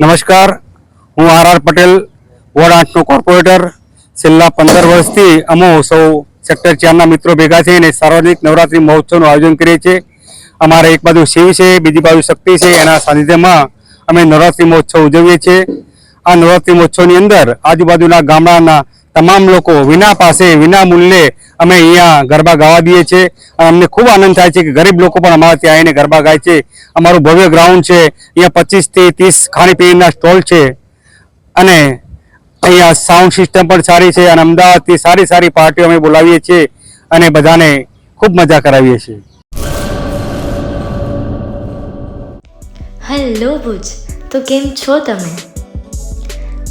નમસ્કાર. હું R R Patel, ward આઠનો કોર્પોરેટર. છેલ્લા પંદર વર્ષથી અમો સૌ સેક્ટર ચારના મિત્રો ભેગા થઈને સાર્વજનિક નવરાત્રિ મહોત્સવનું આયોજન કરીએ છીએ. અમારે એક બાજુ શિવ છે, બીજી બાજુ શક્તિ છે. એના સાનિધ્યમાં અમે નવરાત્રિ મહોત્સવ ઉજવીએ છીએ. આ નવરાત્રિ મહોત્સવની અંદર આજુબાજુના ગામડાના તમામ લોકો વિના પાસે, વિના મૂલ્યે અમે અહીંયા ગરબા ગાવા દઈએ છીએ. અમને ખૂબ આનંદ થાય છે કે ગરીબ લોકો પણ અમારા ત્યાં આવીને ગરબા ગાય છે. અમારું ભવ્ય ગ્રાઉન્ડ છે. અહીંયા પચીસથી ત્રીસ ખાણીપીણીના સ્ટોલ છે. અને અહીંયા સાઉન્ડ સિસ્ટમ પણ સારી છે અને અમદાવાદથી સારી સારી પાર્ટીઓ અમે બોલાવીએ છીએ અને બધાને ખૂબ મજા કરાવીએ છીએ. હેલો ભુજ. તો કેમ છો તમે?